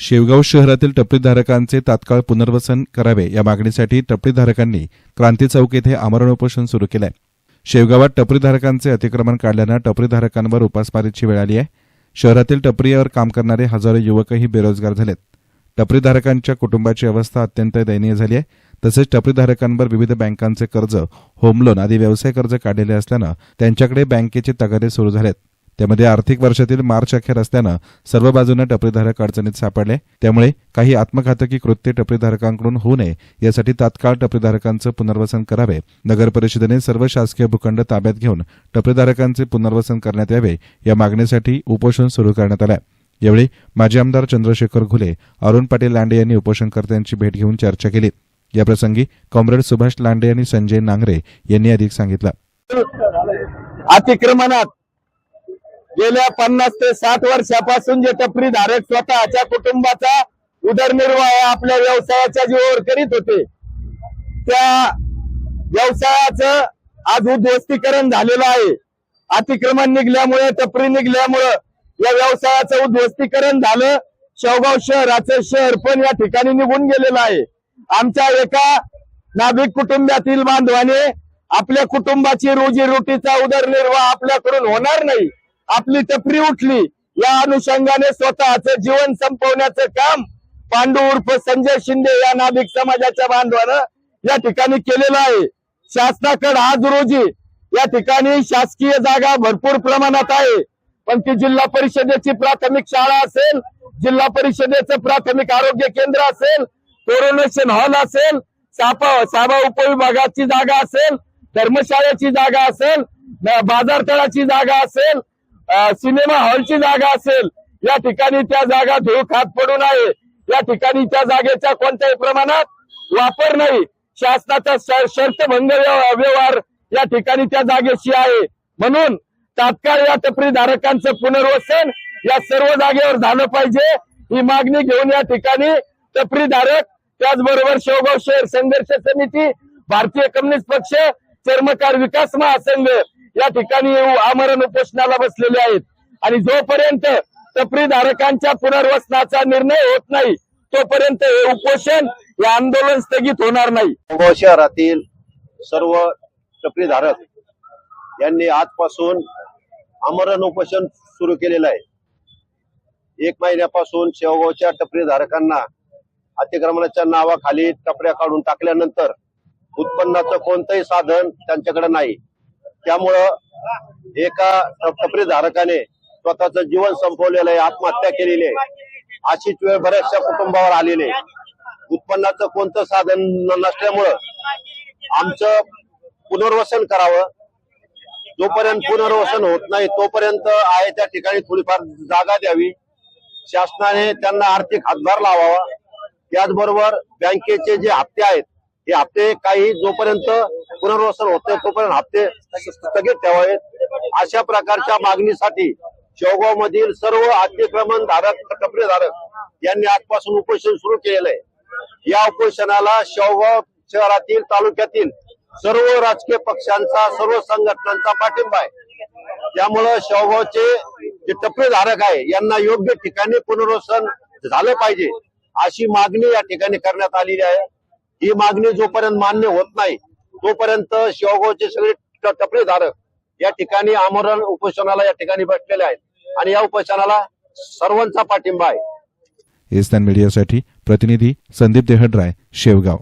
शेवगाव शहरातील टपरीधारकांचे तात्काळ पुनर्वसन करावे या मागणीसाठी टपरीधारकांनी क्रांती चौक येथे आमरण उपोषण सुरू केलंय. शेवगावात टपरीधारकांचे अतिक्रमण काढल्यानं टपरीधारकांवर उपासमारीची वेळ आली आहे. शहरातील टपरीवर काम करणारे हजारो युवकही बेरोजगार झालेत. टपरीधारकांच्या कुटुंबाची अवस्था अत्यंत दयनीय झाली आहे. तसेच टपरीधारकांवर विविध बँकांचे कर्ज होम लोन आदी व्यवसाय कर्ज काढलेले असल्यानं त्यांच्याकडे बँकेचे तगारे सुरू झालेत. त्यामध्ये आर्थिक वर्षातील मार्च अखेर असल्यानं सर्व बाजूने टपरीधारक अडचणीत सापडले. त्यामुळे काही आत्मघातकी कृत्य टपरीधारकांकडून होऊ नये यासाठी तात्काळ टपरीधारकांचं पुनर्वसन करावे. नगर परिषदेने सर्व शासकीय भूखंड ताब्यात घेऊन टपरीधारकांचे पुनर्वसन करण्यात यावे या मागणीसाठी उपोषण सुरू करण्यात आलं यावेळी माजी आमदार चंद्रशेखर घुले अरुण पाटील लांडे यांनी उपोषणकर्त्यांची भेट घेऊन चर्चा केली. याप्रसंगी कॉम्रेड सुभाष लांडे आणि संजय नांगरे यांनी अधिक सांगितलं. अतिक्रमणात गेल्या पन्नास ते साठ वर्षापासून जे टपरी धारक स्वतःच्या कुटुंबाचा उदरनिर्वाह आपल्या व्यवसायाच्या जीवावर करीत होते त्या व्यवसायाचं आज उद्ध्वस्तीकरण झालेलं आहे. अतिक्रमण निघल्यामुळे टपरी निघल्यामुळं या व्यवसायाचं उद्ध्वस्तीकरण झालं. शेवगाव शहराचं शहर पण या ठिकाणी निघून गेलेलं आहे. आमच्या एका नाभिक कुटुंबातील बांधवाने आपल्या कुटुंबाची रोजीरोटीचा उदरनिर्वाह आपल्याकडून होणार नाही. आपली टपरी उठली. या अनुषंगाने स्वतःच जीवन संपवण्याचं काम पांडू उर्फ संजय शिंदे या नाभिक समाजाच्या बांधवानं या ठिकाणी केलेलं आहे. शासनाकडे आज रोजी या ठिकाणी शासकीय जागा भरपूर प्रमाणात आहे. पण ती जिल्हा परिषदेची प्राथमिक शाळा असेल जिल्हा परिषदेचं प्राथमिक आरोग्य केंद्र असेल कोरोनेशन हॉल असेल सापा साबा उपविभागाची जागा असेल धर्मशाळेची जागा असेल बाजारतळाची जागा असेल सिनेमा हॉलची जागा असेल या ठिकाणी त्या जागा धूळ खात पडून आहे या ठिकाणी त्या जागेच्या कोणत्याही प्रमाणात वापर नाही. शासनाचा शर्तभंग व्यव- व्यवहार या ठिकाणी त्या जागेशी आहे. म्हणून तात्काळ या टपरी धारकांचं पुनर्वसन या सर्व जागेवर झालं पाहिजे. ही मागणी घेऊन या ठिकाणी टपरी धारक त्याचबरोबर शेवगाव शहर संघर्ष समिती भारतीय कम्युनिस्ट पक्ष चर्मकार विकास महासंघ या ठिकाणी आमरण उपोषणाला बसलेले आहेत. आणि जोपर्यंत टपरीधारकांच्या पुनर्वसनाचा निर्णय होत नाही तोपर्यंत हे उपोषण हे आंदोलन स्थगित होणार नाही. शहरातील सर्व टपरीधारक यांनी आजपासून आमरण उपोषण सुरू केलेलं आहे. एक महिन्यापासून शेवगावच्या टपरीधारकांना अतिक्रमणाच्या नावाखाली टपऱ्या काढून टाकल्यानंतर उत्पन्नाचं कोणतंही साधन त्यांच्याकडे नाही. त्यामुळं एका टपरीधारकाने स्वतःचं जीवन संपवलेलं आहे आत्महत्या केलेली आहे. अशीच वेळ बऱ्याचशा कुटुंबावर आलेली आहे. उत्पन्नाचं कोणतं साधन न- नसल्यामुळं आमचं पुनर्वसन करावं. जोपर्यंत पुनर्वसन होत नाही तोपर्यंत आहे त्या ठिकाणी थोडीफार जागा द्यावी. शासनाने त्यांना आर्थिक हातभार लावावा. त्याचबरोबर बँकेचे जे हप्ते आहेत हे हप्ते काही जोपर्यंत पुनर्वसन होत नाही तोपर्यंत हप्ते स्थगित ठेवावेत. अशा प्रकारच्या मागणीसाठी शेवगाव मधील सर्व अतिक्रमण धारक टपरीधारक यांनी आजपासून उपोषण सुरू केलेलं आहे. या उपोषणाला शेवगाव शहरातील तालुक्यातील सर्व राजकीय पक्षांचा सर्व संघटनांचा पाठिंबा आहे. त्यामुळं शेवगावचे जे टपरेधारक आहे यांना योग्य ठिकाणी पुनर्वसन झालं पाहिजे अशी मागणी या ठिकाणी करण्यात आलेली आहे. ही मागणी जोपर्यंत मान्य होत नाही तोपर्यंत शिवगावचे सगळे टपरीधारक या ठिकाणी आमरण उपोषणाला या ठिकाणी बसलेले आहेत. आणि या उपोषणाला सर्वांचा पाठिंबा आहे. एस्तान मीडियासाठी प्रतिनिधी संदीप देहड्राय शेवगाव.